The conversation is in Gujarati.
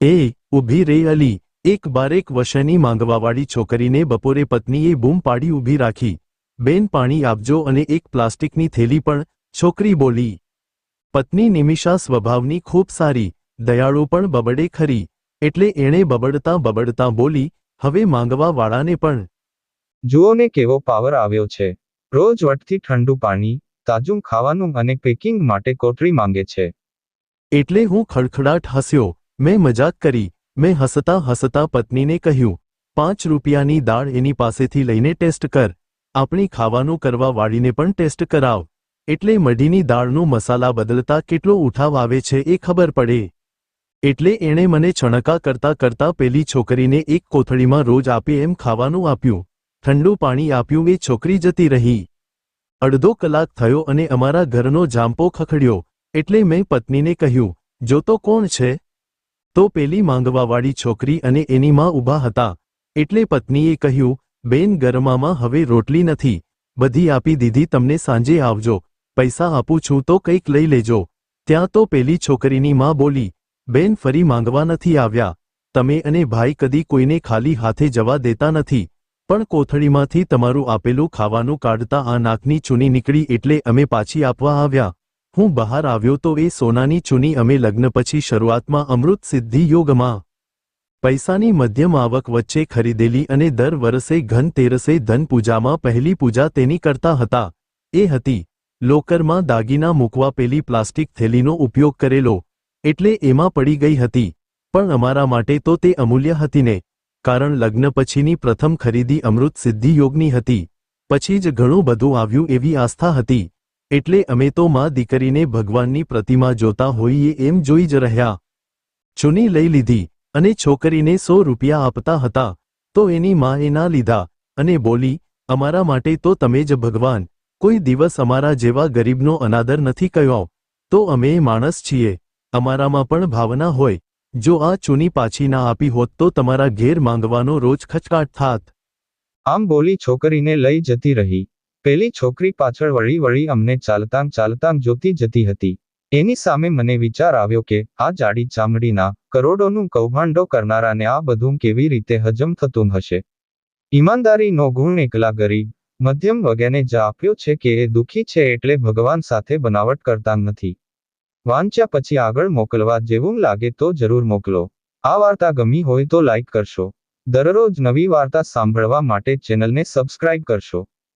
એ ઊભી રે અલી એક બારેક વશની માંગવાવાળી છોકરીને બપોરે પત્નીએ બૂમ પાડી ઊભી રાખી. બેન પાણી આપજો અને એક પ્લાસ્ટિકની થેલી પણ. છોકરી બોલી. પત્ની નિમિષા સ્વભાવની ખૂબ સારી દયાળુ પણ બબડે ખરી એટલે એણે બબડતા બબડતા બોલી હવે માંગવાવાળાને પણ. જુઓ ને કેવો પાવર આવ્યો છે. રોજ વટથી ઠંડુ પાણી તાજું ખાવાનું અને પેકિંગ માટે કોટરી માંગે છે. એટલે હું ખડખડાટ હસ્યો. મેં મજાક કરી. મેં હસતા હસતા પત્નીને કહ્યું, પાંચ રૂપિયાની દાળ એની પાસેથી લઈને ટેસ્ટ કર. આપણી ખાવાનું કરવા વાળીને પણ ટેસ્ટ કરાવ. એટલે મઢીની દાળનું મસાલા બદલતા કેટલો ઉઠાવ આવે છે એ ખબર પડે. એટલે એણે મને છણકા કરતા કરતા પેલી છોકરીને એક કોથળીમાં રોજ આપે એમ ખાવાનું આપ્યું. ઠંડુ પાણી આપ્યું એ છોકરી જતી રહી. અડધો કલાક થયો અને અમારા ઘરનો જાંપો ખખડ્યો. એટલે મેં પત્નીને કહ્યું જો તો કોણ છે? તો પેલી માંગવાવાળી છોકરી અને એની માં ઊભા હતા. એટલે પત્નીએ કહ્યું, બેન, ગરમામાં હવે રોટલી નથી. બધી આપી દીધી, તમને સાંજે આવજો. પૈસા આપું છું તો કંઈક લઈ લેજો. ત્યાં તો પેલી છોકરીની માં બોલી, બેન, ફરી માંગવા નથી આવ્યા. તમે અને ભાઈ કદી કોઈને ખાલી હાથે જવા દેતા નથી. પણ કોથળીમાંથી તમારું આપેલું ખાવાનું કાઢતા આ નાકની ચૂની નીકળી એટલે અમે પાછી આપવા આવ્યા. હું બહાર આવ્યો તો એ સોનાની ચૂની અમે લગ્ન પછી શરૂઆતમાં અમૃત સિદ્ધિ યોગમાં પૈસાની મધ્યમ આવક વચ્ચે ખરીદેલી અને દર વર્ષે ઘન તેરસે ધન પહેલી પૂજા તેની કરતા હતા. એ હતી લોકરમાં દાગીના મૂકવા પેલી પ્લાસ્ટિક થેલીનો ઉપયોગ કરેલો, એટલે એમાં પડી ગઈ હતી. પણ અમારા માટે તો તે અમૂલ્ય હતી ને, કારણ લગ્ન પછીની પ્રથમ ખરીદી અમૃત સિદ્ધિ યોગની હતી. પછી જ ઘણું બધું આવ્યું એવી આસ્થા હતી. એટલે અમે તો માં દીકરીને ભગવાનની પ્રતિમા જોતા હોઈએ એમ જોઈ જ રહ્યા. ચૂની લઈ લીધી અને છોકરીને સો રૂપિયા આપતા હતા. તો એની માં એ ના લીધા અને બોલી, અમારા માટે તો તમે જ ભગવાન. કોઈ દિવસ અમારા જેવા ગરીબનો અનાદર નથી કયો. તો અમે માણસ છીએ. અમારામાં પણ ભાવના હોય. જો આ ચૂની પાછી ના આપી હોત તો તમારા ઘેર માંગવાનો રોજ ખચકાટ થાત. આમ બોલી છોકરીને લઈ જતી રહી. પેલી છોકરી પાછળ વળી વળી અમને ચાલતાંગ ચાલતાંગ જોતી જતી હતી. એની સામે મને વિચાર આવ્યો કે, આ જાડી ચામડીના કરોડોનું કૌભાંડો કરનારાને આ બધું કેવી રીતે હજમ થતું હશે? ઈમાનદારીનો ગુણ એકલા ગરીબ, મધ્યમ વગેરે જ આપ્યો છે કે એ દુઃખી છે એટલે ભગવાન સાથે બનાવટ કરતા નથી. વાંચ્યા પછી આગળ મોકલવા જેવું લાગે તો જરૂર મોકલો. આ વાર્તા ગમી હોય તો લાઈક કરશો. દરરોજ નવી વાર્તા સાંભળવા માટે ચેનલને સબસ્ક્રાઇબ કરશો.